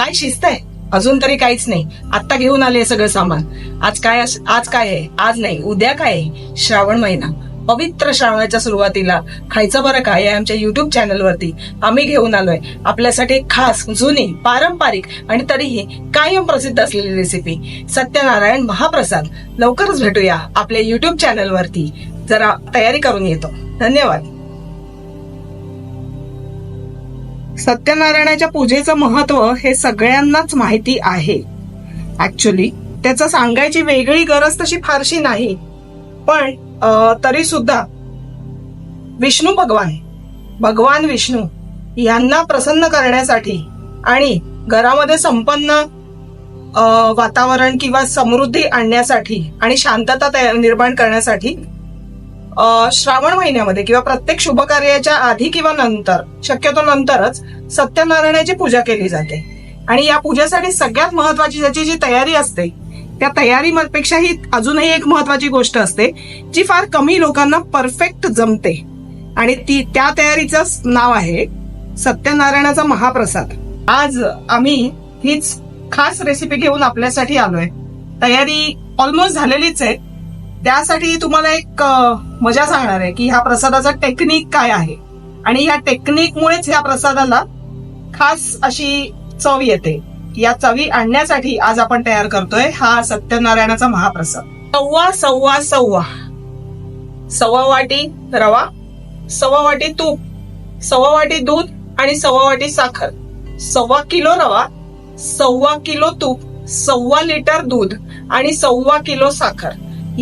काय शिस्त आहे अजून तरी काहीच नाही. आत्ता घेऊन आले सगळं सामान. आज काय अस- आज काय आहे? आज नाही उद्या काय आहे? श्रावण महिना. पवित्र श्रावणाच्या सुरुवातीला खायचं बरं काय या आमच्या युट्यूब चॅनलवरती आम्ही घेऊन आलोय. आपल्यासाठी खास जुनी पारंपरिक आणि तरीही कायम प्रसिद्ध असलेली रेसिपी सत्यनारायण महाप्रसाद. लवकरच भेटूया आपल्या युट्यूब चॅनलवरती जरा तयारी करून येतो. धन्यवाद. सत्यनारायणाच्या पूजेचं महत्त्व हे सगळ्यांनाच माहिती आहे. ऍक्च्युली त्याचं सांगायची वेगळी गरज तशी फारशी नाही. पण तरी सुद्धा विष्णू भगवान भगवान विष्णू यांना प्रसन्न करण्यासाठी आणि घरामध्ये संपन्न वातावरण किंवा समृद्धी आणण्यासाठी आणि शांतता तयार निर्माण करण्यासाठी श्रावण महिन्यामध्ये किंवा प्रत्येक शुभ कार्याच्या आधी किंवा नंतर शक्यतो नंतरच सत्यनारायणाची पूजा केली जाते. आणि या पूजेसाठी सगळ्यात महत्वाची त्याची जी तयारी असते त्या तयारीपेक्षाही अजूनही एक महत्वाची गोष्ट असते जी फार कमी लोकांना परफेक्ट जमते. आणि ती त्या तयारीचं नाव आहे सत्यनारायणाचा महाप्रसाद. आज आम्ही हीच खास रेसिपी घेऊन आपल्यासाठी आलोय. तयारी ऑलमोस्ट झालेलीच आहे. त्यासाठी तुम्हाला एक मजा सांगणार आहे की ह्या प्रसादाचा टेक्निक काय आहे. आणि ह्या टेक्निकमुळेच ह्या प्रसादाला खास अशी चव येते. या चवी आणण्यासाठी आज आपण तयार करतोय हा सत्यनारायणाचा महाप्रसाद. सव्वा सव्वा सव्वा. सव्वा वाटी रवा सव्वा वाटी तूप सव्वा वाटी दूध आणि सव्वा वाटी साखर. सव्वा किलो रवा सव्वा किलो तूप सव्वा लिटर दूध आणि सव्वा किलो साखर.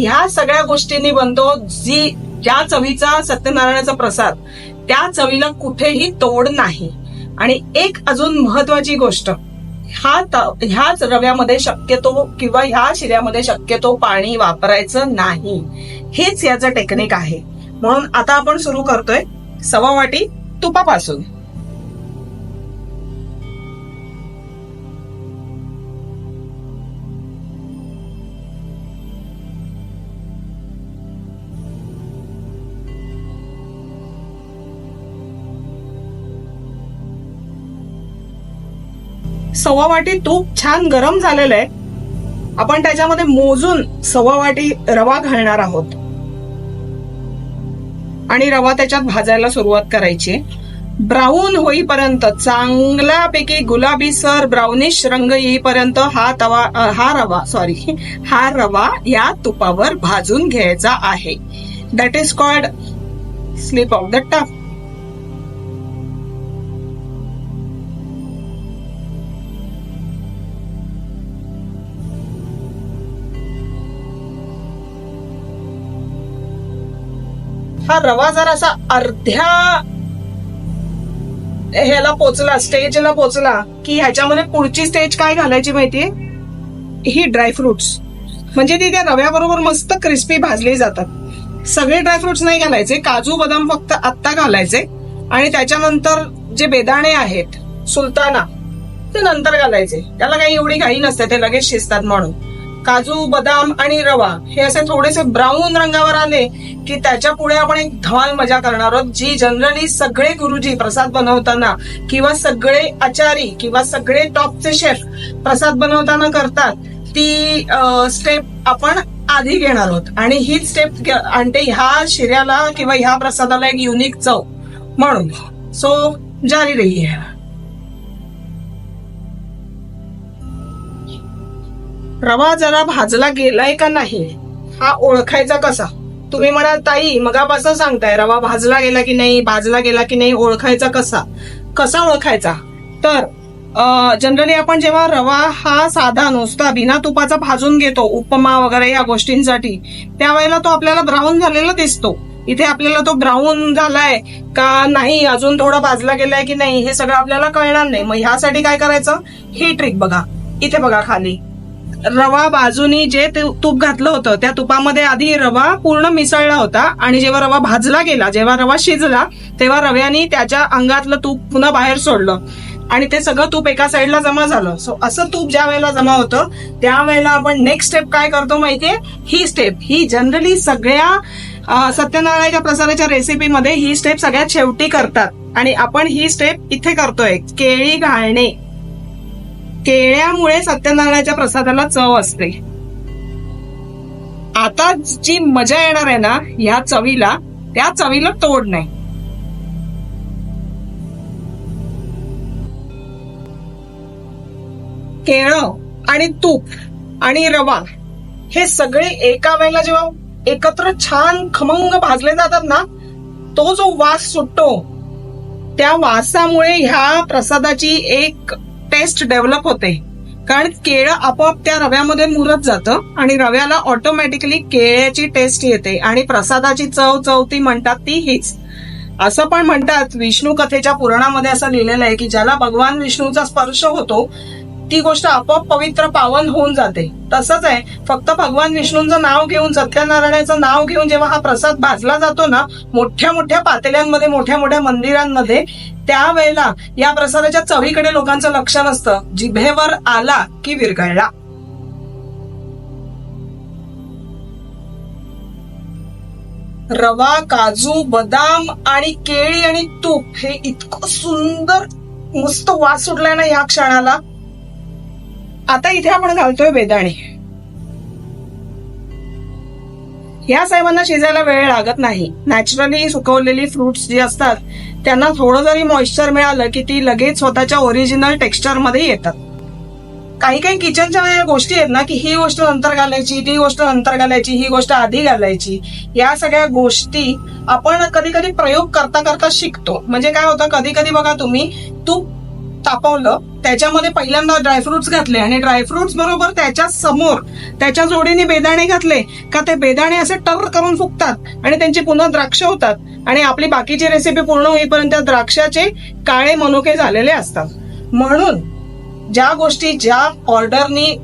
ह्या सगळ्या गोष्टींनी बनतो जी ज्या चवीचा सत्यनारायणाचा प्रसाद त्या चवीला कुठेही तोड नाही. आणि एक अजून महत्वाची गोष्ट हा त- ह्याच रव्यामध्ये शक्यतो किंवा ह्या शिऱ्यामध्ये शक्यतो पाणी वापरायचं नाही. हेच याचं टेक्निक आहे. म्हणून आता आपण सुरू करतोय सवा वाटी तुपापासून. सव्वा वाटी तूप छान गरम झालेलं आहे. आपण त्याच्यामध्ये मोजून सव्वा वाटी रवा घालणार आहोत. आणि रवा त्याच्यात भाजायला सुरुवात करायची. ब्राऊन होईपर्यंत चांगल्यापैकी गुलाबी सर ब्राउनिश रंग येईपर्यंत हा तवा हा रवा सॉरी हा रवा या तुपावर भाजून घ्यायचा आहे. That is called slip of the tough हा रवा जरासा अर्ध्या ह्याला पोचला स्टेजला पोचला. की ह्याच्यामध्ये पुढची स्टेज काय घालायची माहितीये? ही ड्रायफ्रुट्स म्हणजे ती त्या रव्याबरोबर मस्त क्रिस्पी भाजली जातात. सगळे ड्रायफ्रुट्स नाही घालायचे. काजू बदाम फक्त आत्ता घालायचे. आणि त्याच्यानंतर जे बेदाणे आहेत सुलताना ते नंतर घालायचे. त्याला काही एवढी घाई नसते ते लगेच शिजतात म्हणून. काजू बदाम आणि रवा हे असे थोडेसे ब्राऊन रंगावर आले की त्याच्या पुढे आपण एक धमाल मजा करणार आहोत जी जनरली सगळे गुरुजी प्रसाद बनवताना किंवा सगळे आचारी किंवा सगळे टॉपचे शेफ प्रसाद बनवताना करतात ती स्टेप आपण आधी घेणार आहोत. आणि हीच स्टेप आणते ह्या शिऱ्याला किंवा ह्या प्रसादाला एक युनिक चव म्हणून. सो जारी रही है रवा जरा भाजला गेलाय का नाही? हा ओळखायचा कसा? तुम्ही म्हणाल ताई मगापासून सांगताय रवा भाजला गेला की नाही भाजला गेला की नाही ओळखायचा कसा? कसा ओळखायचा? तर जनरली आपण जेव्हा रवा हा साधा नुसता बिना तुपाचा भाजून घेतो उपमा वगैरे या गोष्टींसाठी त्यावेळेला तो आपल्याला ब्राऊन झालेला दिसतो. इथे आपल्याला तो ब्राऊन झालाय का नाही अजून थोडा भाजला गेलाय की नाही हे सगळं आपल्याला कळणार नाही. मग ह्यासाठी काय करायचं? ही ट्रिक बघा. इथे बघा खाली. रवा बाजूनी जे तू- तूप घातलं होतं त्या तुपामध्ये आधी रवा पूर्ण मिसळला होता आणि जेव्हा रवा भाजला गेला जेव्हा रवा शिजला तेव्हा रव्याने त्याच्या अंगातलं तूप पुन्हा बाहेर सोडलं. आणि ते सगळं तूप एका साईडला जमा झालं. सो असं तूप ज्या वेळेला जमा होतं त्यावेळेला आपण नेक्स्ट स्टेप काय करतो माहितीये? ही स्टेप ही जनरली सगळ्या सत्यनारायणाच्या प्रसादाच्या रेसिपीमध्ये ही स्टेप सगळ्यात शेवटी करतात. आणि आपण ही स्टेप इथे करतोय. केळी घालणे. केळ्यामुळे सत्यनारायणाच्या प्रसादाला चव असते. आता जी मजा येणार आहे ना ह्या चवीला त्या चवीला तोड नाही. केळं आणि तूप आणि रवा हे सगळे एका वेळेला जेव्हा एकत्र छान खमंग भाजले जातात ना तो जो वास सुटतो त्या वासामुळे ह्या प्रसादाची एक टेस्ट डेव्हलप होते. कारण केळं आपोआप त्या रव्यामध्ये मुरत जातं आणि रव्याला ऑटोमॅटिकली केळ्याची टेस्ट येते आणि प्रसादाची चव चव ती म्हणतात ती हीच. असं पण म्हणतात विष्णू कथेच्या पुराणामध्ये असं लिहिलेलं आहे की ज्याला भगवान विष्णूचा स्पर्श होतो ती गोष्ट आपोआप पवित्र पावन होऊन जाते. तसंच आहे फक्त भगवान विष्णूंचं नाव घेऊन सत्यनारायणाचं नाव घेऊन जेव्हा हा प्रसाद भाजला जातो ना मोठ्या मोठ्या पातेल्यांमध्ये मोठ्या मोठ्या मंदिरांमध्ये त्यावेळेला या प्रसादाच्या चवीकडे लोकांचं लक्ष नसतं. जिभेवर आला की विरघळला. रवा काजू बदाम आणि केळी आणि तूप हे इतकं सुंदर मस्त वास सुटलाय ना या क्षणाला. आता इथे आपण घालतोय बेदाणे. या साहेबांना शिजायला वेळ लागत नाही. नॅचरली सुकवलेली फ्रुट्स जी असतात त्यांना थोडं जरी मॉइश्चर मिळालं की ती लगेच स्वतःच्या ओरिजिनल टेक्स्चरमध्ये येतात. काही काही किचनच्या गोष्टी आहेत ना की ही गोष्ट नंतर घालायची ती गोष्ट नंतर घालायची ही गोष्ट आधी घालायची. या सगळ्या गोष्टी आपण कधी कधी प्रयोग करता करता शिकतो. म्हणजे काय होतं कधी कधी बघा तुम्ही तूप तापवलं त्याच्यामध्ये पहिल्यांदा ड्रायफ्रुट्स घातले. आणि ड्रायफ्रुट्स बरोबर त्याच्यासमोर त्याच्या जोडीने बेदाणे घातले. का ते बेदाणे असे टर करून फुकतात आणि त्यांची पुन्हा द्राक्ष होतात. आणि आपली बाकीची रेसिपी पूर्ण होईपर्यंत त्या द्राक्षाचे काळे मनुके झालेले असतात. म्हणून ज्या गोष्टी ज्या ऑर्डरनी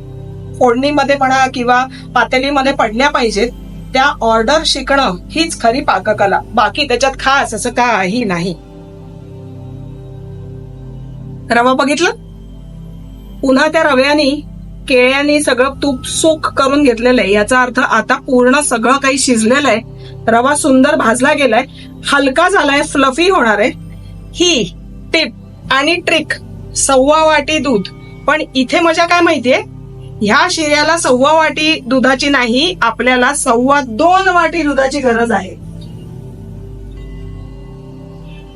फोडणीमध्ये म्हणा किंवा पातेलीमध्ये पडल्या पाहिजेत त्या ऑर्डर शिकणं हीच खरी पाककला. बाकी त्याच्यात खास असं काही नाही. रवा बघितलं? पुन्हा त्या रव्याने केळ्याने सगळं तूप सुख करून घेतलेलं आहे. याचा अर्थ आता पूर्ण सगळं काही शिजलेलं आहे. रवा सुंदर भाजला गेलाय. हलका झालाय फ्लफी होणार आहे. ही टिप आणि ट्रिक सव्वा वाटी दूध. पण इथे मजा काय माहितीये? ह्या शिऱ्याला सव्वा वाटी दुधाची नाही आपल्याला सव्वा दोन वाटी दुधाची गरज आहे.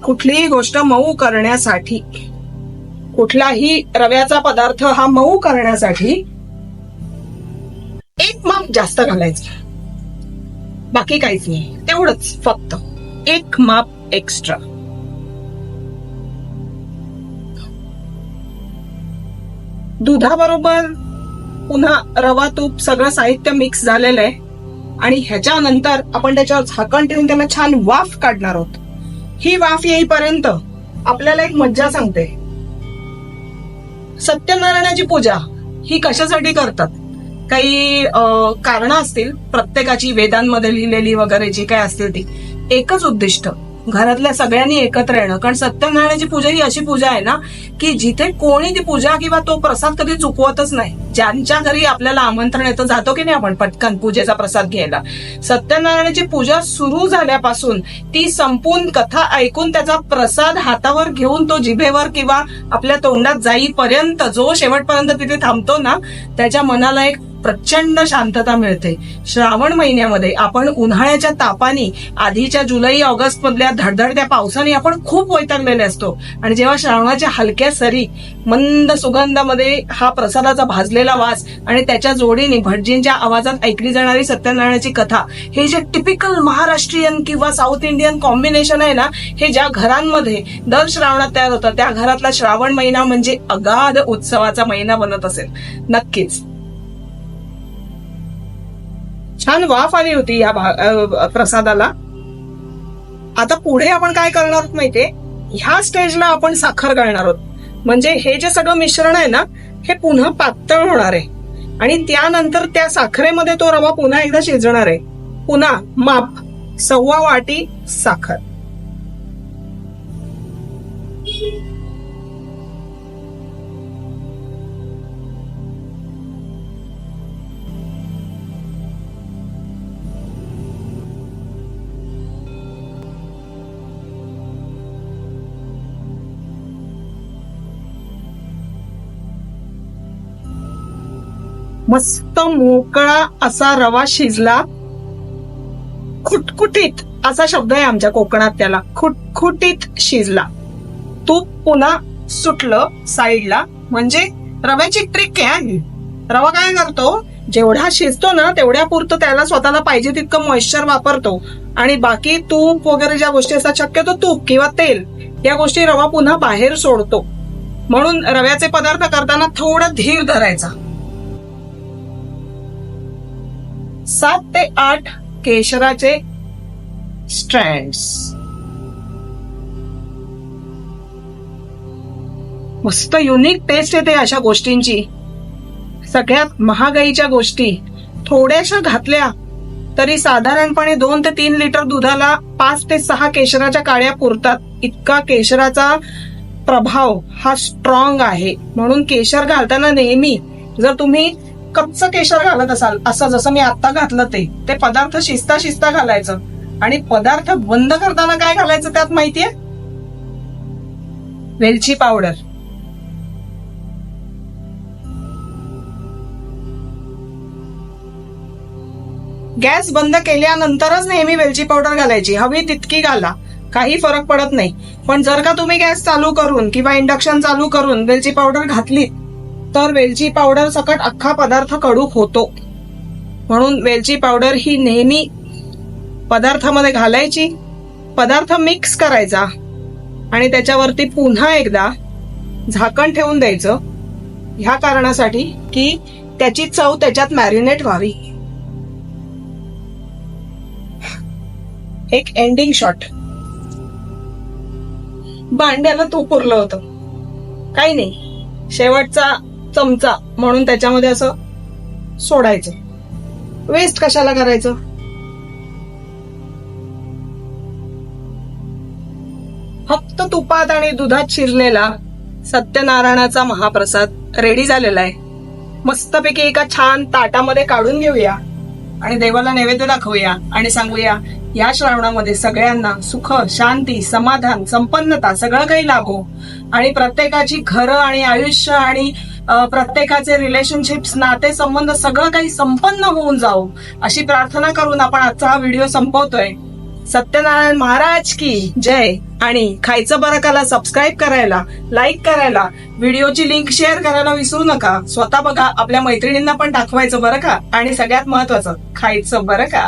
कुठलीही गोष्ट मऊ करण्यासाठी. कुठलाही रव्याचा पदार्थ हा मऊ करण्यासाठी एक माप जास्त घालायचं. बाकी काहीच नाही. तेवढंच फक्त एक माप एक्स्ट्रा दुधाबरोबर पुन्हा रवा तूप सगळं साहित्य मिक्स झालेलं आहे. आणि ह्याच्यानंतर आपण त्याच्यावर झाकण ठेवून त्याला छान वाफ काढणार आहोत. ही वाफ येईपर्यंत आपल्याला एक मज्जा सांगते. सत्यनारायणाची पूजा ही कशासाठी करतात? काही कारण असतील? प्रत्येकाची वेदांमध्ये लिहिलेली वगैरे जी काय असतील ती. एकच उद्दिष्ट. घरातल्या सगळ्यांनी एकत्र येणं. कारण सत्यनारायणाची पूजा ही अशी पूजा आहे ना की जिथे कोणी ती पूजा किंवा तो प्रसाद कधी चुकवतच नाही. ज्यांच्या घरी आपल्याला आमंत्रण येतं जातो की नाही आपण पटकन पूजेचा प्रसाद घ्यायला. सत्यनारायणाची पूजा सुरू झाल्यापासून ती संपून कथा ऐकून त्याचा प्रसाद हातावर घेऊन तो जिभेवर किंवा आपल्या तोंडात जाईपर्यंत जो शेवटपर्यंत तिथे थांबतो ना त्याच्या मनाला एक प्रचंड शांतता मिळते. श्रावण महिन्यामध्ये आपण उन्हाळ्याच्या तापानी आधीच्या जुलै ऑगस्ट मधल्या धडधडत्या पावसाने आपण खूप वैतागलेले असतो. आणि जेव्हा श्रावणाच्या हलक्या सरी मंद सुगंधामध्ये हा प्रसादाचा भाजलेला वास आणि त्याच्या जोडीने भटजींच्या आवाजात ऐकली जाणारी सत्यनारायणाची कथा हे जे टिपिकल महाराष्ट्रीयन किंवा साऊथ इंडियन कॉम्बिनेशन आहे ना हे ज्या घरांमध्ये दर श्रावणात तयार होतं त्या घरातला श्रावण महिना म्हणजे अगाध उत्सवाचा महिना बनत असेल. नक्कीच. छान वाफ आली होती या प्रसादाला. आता पुढे आपण काय करणार आहोत माहितीये? ह्या स्टेजला आपण साखर घालणार आहोत. म्हणजे हे जे सगळं मिश्रण आहे ना हे पुन्हा पातळ होणार आहे. आणि त्यानंतर त्या साखरेमध्ये तो रवा पुन्हा एकदा शिजणार आहे. पुन्हा माप सव्वा वाटी साखर. मस्त मोकळा असा रवा शिजला. खुटखुटीत असा शब्द आहे आमच्या कोकणात त्याला. खुटखुटीत शिजला. तूप पुन्हा सुटलं साईडला. म्हणजे रव्याची ट्रिक आहे ही. रवा काय करतो? जेवढा शिजतो ना तेवढ्या पुरतं त्याला स्वतःला पाहिजे तितकं मॉइश्चर वापरतो. आणि बाकी तूप वगैरे ज्या गोष्टी असतात शक्यतो तूप किंवा तेल या गोष्टी रवा पुन्हा बाहेर सोडतो. म्हणून रव्याचे पदार्थ करताना थोडा धीर धरायचा. सात ते आठ केशराचे स्ट्रँड्स मस्त युनिक टेस्ट येते अशा गोष्टींची. सगळ्यात महागाईच्या गोष्टी. थोड्याशा घातल्या तरी साधारणपणे दोन ते तीन लिटर दुधाला पाच ते सहा केशराच्या काळ्या पुरतात. इतका केशराचा प्रभाव हा स्ट्रॉंग आहे. म्हणून केशर घालताना नेहमी जर तुम्ही कच्च केशर घालत असाल असं जसं मी आता घातलं ते ते पदार्थ शिजता शिजता घालायचं. आणि पदार्थ बंद करताना काय घालायचं त्यात माहितीये? वेलची पावडर. गॅस बंद केल्यानंतरच नेहमी वेलची पावडर घालायची. हवी तितकी घाला. काही फरक पडत नाही. पण जर का तुम्ही गॅस चालू करून किंवा इंडक्शन चालू करून वेलची पावडर घातली तर वेलची पावडर सकट अख्खा पदार्थ कडू होतो. म्हणून वेलची पावडर ही नेहमी पदार्थामध्ये घालायची पदार्थ मिक्स करायचा आणि त्याच्यावरती पुन्हा एकदा झाकण ठेवून द्यायचं. ह्या कारणासाठी की त्याची चव त्याच्यात मॅरिनेट व्हावी. एक एंडिंग शॉट भांड्याला तूप उरलं होतं. काही नाही. शेवटचा चमचा म्हणून त्याच्यामध्ये असं सोडायचं. वेस्ट कशाला करायचं? फक्त तुपात आणि दुधात शिरलेला सत्यनारायणाचा महाप्रसाद रेडी झालेला आहे. मस्तपैकी एका छान ताटामध्ये काढून घेऊया आणि देवाला नैवेद्य दाखवूया आणि सांगूया या श्रावणामध्ये सगळ्यांना सुख शांती समाधान संपन्नता सगळं काही लाभो आणि प्रत्येकाची घरं आणि आयुष्य आणि प्रत्येकाचे रिलेशनशिप्स नाते संबंध सगळं काही संपन्न होऊन जावो अशी प्रार्थना करून आपण आजचा हा व्हिडिओ संपवतोय. सत्यनारायण महाराज की जय. आणि खायचं बरं काला सबस्क्राईब करायला लाईक करायला व्हिडिओची लिंक शेअर करायला विसरू नका. स्वतः बघा आपल्या मैत्रिणींना पण दाखवायचं बरं का? आणि सगळ्यात महत्वाचं खायचं बरं का?